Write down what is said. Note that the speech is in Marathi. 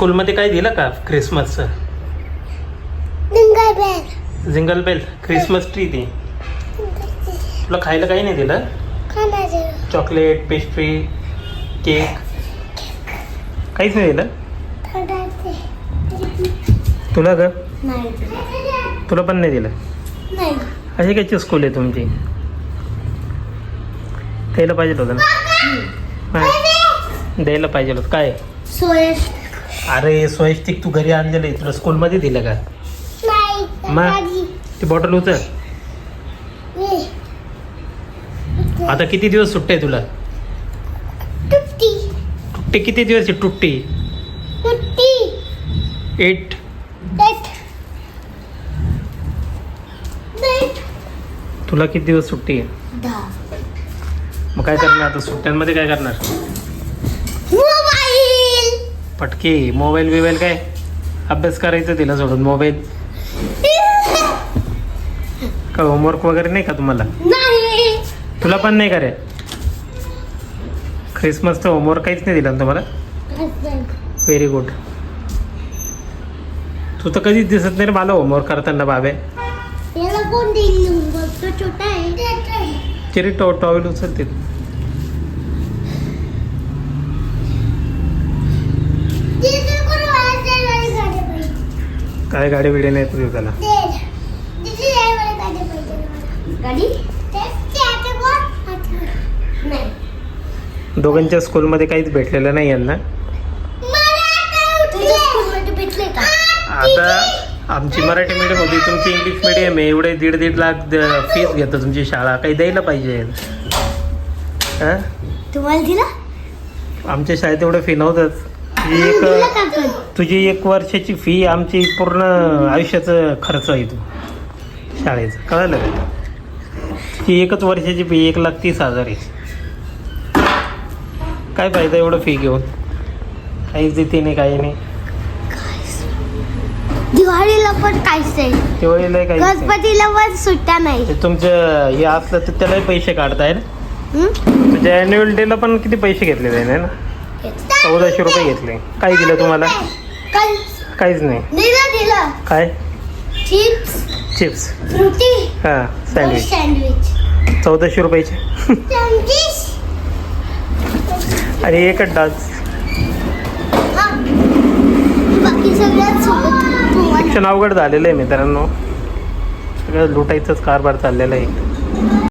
स्कूलमध्ये काय दिलं का क्रिसमसचं? Jingle bell. Jingle bell Christmas tree ती. तुला खायला काही नाही दिलं? Chocolate pastry cake. काहीच नाही दिलं? तुला ग? नाही तुला पण नाही दिलं? नाही. अशी कायची स्कूल आहे तुमची? द्यायला पाहिजे होतं ना? हा. द्यायला पाहिजे होतं. काय? सोया अरे स्वयंस्टिक तू घरी आणलेलं आहे. तुला स्कूलमध्ये दिलं का? नाही मा. दादी. ती बॉटल उचल. ये. आता किती दिवस सुट्टे आहे तुला? टुट्टे किती दिवस आहे टुट्टी एट. तुला किती दिवस सुट्टी आहे? मग काय करणार? आता सुट्ट्यांमध्ये काय करणार? पटके मोबाईल बिबाईल काय? अभ्यास करायचं तिला सोडून मोबाईल. का होमवर्क वगैरे नाही का तुम्हाला? नाही. तुला पण नाही करे क्रिसमसचं होमवर्क काहीच नाही दिलं तुम्हाला? व्हेरी गुड तू तर कधीच दिसत नाही रे मला होमवर्क करताना बाबे. याला कोण देईल नंबर तो छोटा आहे. चिरी टॉ टॉवेल उचलते काय गाडी बिडी नाही तुझी त्याला? दोघांच्या स्कूलमध्ये काहीच भेटलेलं नाही यांना? आता आमची मराठी मीडियम होती तुमची इंग्लिश मीडियम आहे एवढे दीड दीड लाख फीस घेतं तुमची शाळा. काही द्यायला पाहिजे हां? तुम्हाला दिला? आमच्या शाळेत एवढं फी नव्हतंच. तुझी एक तुझी एक वर्षाची फी आमची पूर्ण आयुष्याचं खर्च आहे तू शाळेचं. कळलं का? ती एकच वर्षाची फी एक लाख तीस हजार आहे. काय फायदा एवढं फी घेऊन? काहीच देते नाही काही नाही. दिवाळीला पण काहीच नाही. दिवाळीला नाही. गणपतीला पण सुट्ट्या नाही. तुमचं हे असलं तर त्यालाही पैसे काढताय ना? तुझ्या ॲन्युअल डेला पण किती पैसे घेतले त्याने ना? चौदाशे रुपये घेतले. काय दिलं तुम्हाला? काहीच नाही. काय? चिप्स. चिप्स हां सँडविच सँडविच चौदाशे रुपयाचे. आणि एकच डान्स शिक्षण अवघड झालेलं आहे मित्रांनो. सगळं लुटायचंच कारभार चाललेला आहे.